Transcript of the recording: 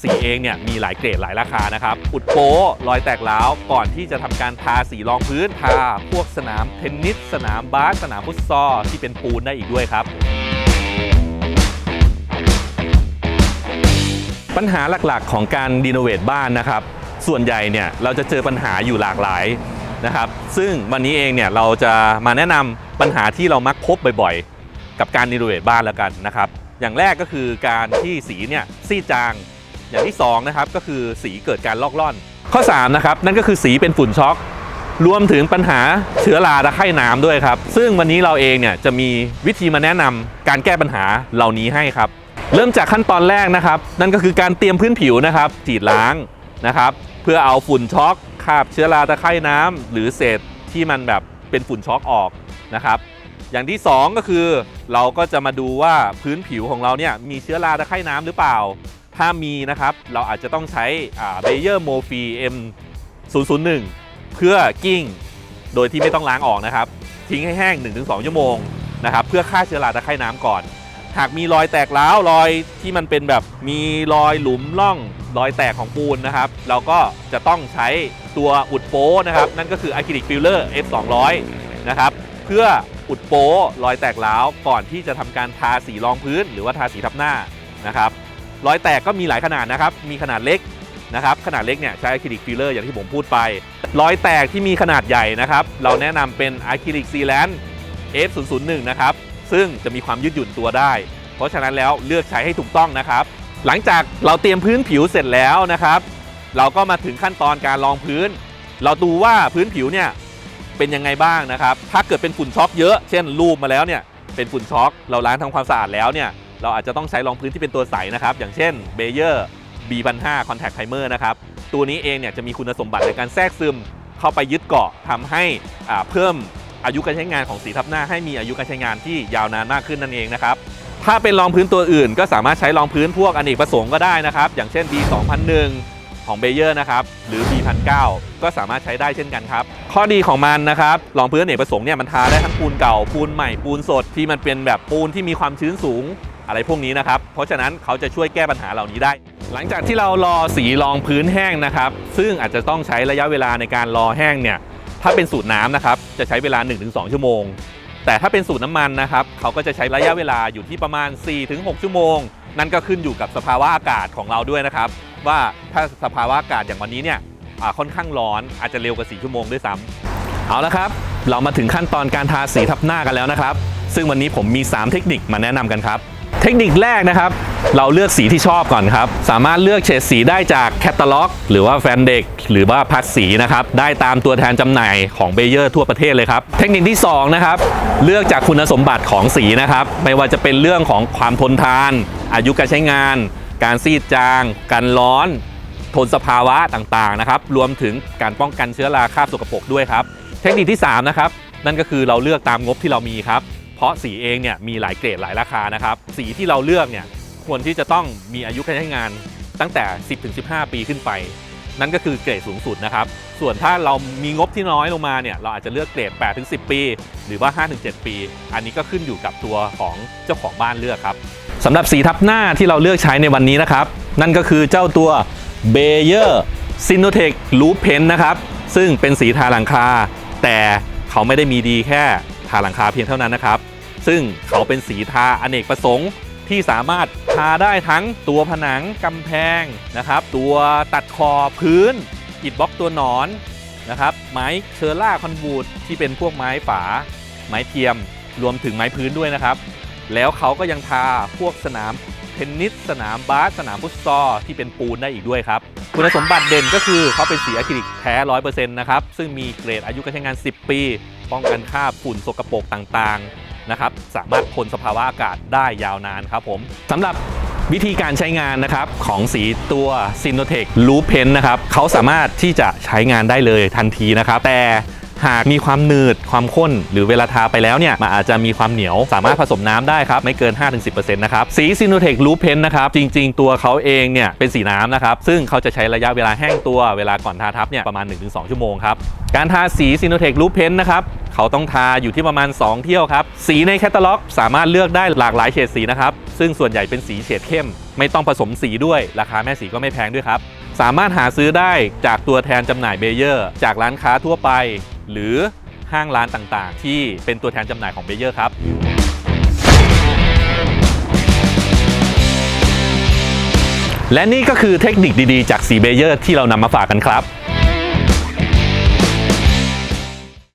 สีเองเนี่ยมีหลายเกรดหลายราคานะครับ อุดโป๊รอยแตกร้าวก่อนที่จะทำการทาสีรองพื้นทาพวกสนามเทนนิส สนามบาสสนามฟุตซอลที่เป็นปูนได้อีกด้วยครับ ปัญหาหลักๆของการรีโนเวทบ้านนะครับ ส่วนใหญ่เนี่ยเราจะเจอปัญหาอยู่หลากหลายนะครับ ซึ่งวันนี้เองเนี่ยเราจะมาแนะนำปัญหาที่เรามักพบบ่อยๆ กับการรีโนเวทบ้านแล้วกันนะครับ อย่างแรกก็คือการที่สีเนี่ยซีดจาง อย่างที่2นะครับก็คือสีเกิดการลอกล่อน ข้อ3นะครับนั่นก็คือสีเป็นฝุ่นช็อก รวมถึงปัญหาเชื้อราตะไคร่น้ำด้วยครับ ซึ่งวันนี้เราเองเนี่ยจะมีวิธีมาแนะนำการแก้ปัญหาเหล่านี้ให้ครับ เริ่มจากขั้นตอนแรกนะครับ นั่นก็คือการเตรียมพื้นผิวนะครับจีดล้างนะครับเพื่อเอาฝุ่นช็อกคราบเชื้อราตะไคร่น้ำหรือเศษที่มันแบบเป็นฝุ่นช็อกออกนะครับอย่างที่ 2 ก็คือเราก็จะมาดูว่าพื้นผิวของเราเนี่ยมีเชื้อราตะไคร่น้ำหรือเปล่า ถ้ามีนะครับ เราอาจจะต้องใช้เบเยอร์โมฟี M 001 เพื่อกิ้ง โดยที่ไม่ต้องล้างออกนะครับ ทิ้งให้แห้ง 1-2 ชั่วโมงนะครับเพื่อฆ่าเชื้อราตะไคร่น้ำก่อน หากมีรอยแตกร้าวรอยที่มันเป็นแบบมีรอยหลุมร่องรอยแตกของปูนนะครับ เราก็จะต้องใช้ตัวอุดโป้นะครับ นั่นก็คืออะคริลิกฟิลเลอร์ F 200นะครับ เพื่ออุดโป้รอยแตกร้าวก่อนที่จะทำการทาสีรองพื้น หรือว่าทาสีทับหน้านะครับ รอยแตกก็มีหลายขนาดนะครับ มีขนาดเล็กนะครับ ขนาดเล็กเนี่ยใช้อะคริลิกฟิลเลอร์อย่างที่ผมพูดไป รอยแตกที่มีขนาดใหญ่นะครับ เราแนะนำเป็นอะคริลิกซีแลนด์ F001 นะครับ ซึ่งจะมีความยืดหยุ่นตัวได้ เพราะฉะนั้นแล้วเลือกใช้ให้ถูกต้องนะครับ หลังจากเราเตรียมพื้นผิวเสร็จแล้วนะครับ เราก็มาถึงขั้นตอนการรองพื้น เราดูว่าพื้นผิวเนี่ยเป็นยังไงบ้างนะครับ ถ้าเกิดเป็นฝุ่นช็อกเยอะ เช่นรูปมาแล้วเนี่ย เป็นฝุ่นช็อก เราล้างทำความสะอาดแล้วเนี่ย เราอาจจะต้องใช้รองพื้นที่เป็นตัวใสนะครับ อย่างเช่น b a y e r B1005 Contact Primer นะครับ ตัวนี้เองเนี่ยจะมีคุณสมบัติในการแทรกซึมเข้าไปยึดเกาะทำให้อ่าเพิ่มอายุการใช้งานของสีทับหน้าให้มีอายุการใช้งานที่ยาวนานมากขึ้นนั่นเองนะครับ ถ้าเป็นรองพื้นตัวอื่น ก็สามารถใช้รองพื้นพวกอเนกประสงค์ก็ได้นะครับ อย่างเช่น B2001 ของเบเยอร์นะครับ หรือ B1009 ก็สามารถใช้ได้เช่นกันครับ ข้อดีของมันนะครับ รองพื้นอเนกประสงค์เนี่ยมันทาได้ทั้งปูนเก่าปูนใหม่ปูนสดที่มันเป็นแบบปูนที่มีความชื้นสูง อะไรพวกนี้นะครับ เพราะฉะนั้นเขาจะช่วยแก้ปัญหาเหล่านี้ได้ หลังจากที่เรารอสีรองพื้นแห้งนะครับ ซึ่งอาจจะต้องใช้ระยะเวลาในการรอแห้งเนี่ย ถ้าเป็นสูตรน้ำนะครับ จะใช้เวลา 1-2 ชั่วโมง แต่ถ้าเป็นสูตรน้ำมันนะครับ เขาก็จะใช้ระยะเวลาอยู่ที่ประมาณ 4-6 ชั่วโมง นั่นก็ขึ้นอยู่กับสภาวะอากาศของเราด้วยนะครับ ว่าถ้าสภาวะอากาศอย่างวันนี้เนี่ยค่อนข้างร้อน อาจจะเร็วกว่า 4 ชั่วโมงด้วยซ้ำเอาละครับ เรามาถึงขั้นตอนการทาสีทับหน้ากันแล้วนะครับ ซึ่งวันนี้ผมมี 3 เทคนิคมาแนะนำกันครับ เทคนิคแรกนะครับ เราเลือกสีที่ชอบก่อนครับ สามารถเลือกเฉดสีได้จากแคตตาล็อก หรือว่าแฟนเด็ก หรือว่าพัดสีนะครับ ได้ตามตัวแทนจำหน่ายของเบเยอร์ทั่วประเทศเลยครับ เทคนิคที่2นะครับ เลือกจากคุณสมบัติของสีนะครับ ไม่ว่าจะเป็นเรื่องของความทนทาน อายุการใช้งาน การซีดจาง การร้อนทนสภาวะต่างๆนะครับ รวมถึงการป้องกันเชื้อราคราบสกปรกด้วยครับ เทคนิคที่3นะครับ นั่นก็คือเราเลือกตามงบที่เรามีครับ ราะสีเองเนี่ยมีหลายเกรดหลายราคานะครับ สีที่เราเลือกเนี่ยควรที่จะต้องมีอายุการใช้งานตั้งแต่ 10-15 ปีขึ้นไป นั่นก็คือเกรดสูงสุดนะครับ ส่วนถ้าเรามีงบที่น้อยลงมาเนี่ยเราอาจจะเลือกเกรด 8-10 ปี หรือว่า 5-7 ปี อันนี้ก็ขึ้นอยู่กับตัวของเจ้าของบ้านเลือกครับสำหรับสีทับหน้าที่เราเลือกใช้ในวันนี้นะครับ นั่นก็คือเจ้าตัว b a y e r s y n o t e c Loop Pen นะครับ ซึ่งเป็นสีทาหลังคา แต่เขาไม่ได้มีดีแค่าหลังคาเพียงเท่านั้นนะครับ ซึ่งเขาเป็นสีทาอเนกประสงค์ที่สามารถทาได้ทั้งตัวผนังกำแพงนะครับ ตัวตัดขอพื้นอิฐบล็อกตัวหนอนนะครับไม้เชอร่าคอนบูดที่เป็นพวกไม้ฝา ไม้เทียม รวมถึงไม้พื้นด้วยนะครับ แล้วเขาก็ยังทาพวกสนามเทนนิสสนามบาสสนามฟุตซอลที่เป็นปูนได้อีกด้วยครับ คุณสมบัติเด่นก็คือเขาเป็นสีอะคริลิกแท้ 100%นะครับ ซึ่งมีเกรดอายุการใช้งาน 10 ปี ป้องกันคราบฝุ่นสกปรกต่างๆนะครับสามารถทนสภาวะอากาศได้ยาวนานครับผมสำหรับวิธีการใช้งานนะครับของสีตัว s y n o t e c Loop Pen นะครับเขาสามารถที่จะใช้งานได้เลยทันทีนะครับแต่ หากมีความหนืดความข้น หรือเวลาทาไปแล้วเนี่ยมันอาจจะมีความเหนียว สามารถผสมน้ำได้ครับ ไม่เกิน 5-10%นะครับ สี s y n o t e c Loop Pen นะครับ จริง ๆ ตัวเขาเองเนี่ยเป็นสีน้ำนะครับ ซึ่งเขาจะใช้ระยะเวลาแห้งตัวเวลาก่อนทาทับเนี่ยประมาณ 1-2 ชั่วโมงครับ การทาสี s y n o t e c Loop Pen นะครับเขาต้องทาอยู่ที่ประมาณ 2 เที่ยวครับ สีในแคตตาล็อก สามารถเลือกได้หลากหลายเฉดสีนะครับ ซึ่งส่วนใหญ่เป็นสีเฉดเข้ม ไม่ต้องผสมสีด้วย ราคาแม่สีก็ไม่แพงด้วยครับ สามารถหาซื้อได้จากตัวแทนจำหน่ายเบเยอร์ จากร้านค้าทั่วไป หรือห้างร้านต่างๆ ที่เป็นตัวแทนจำหน่ายของเบเยอร์ครับและนี่ก็คือเทคนิคดีๆ จากสีเบเยอร์ที่เรานำมาฝากกันครับ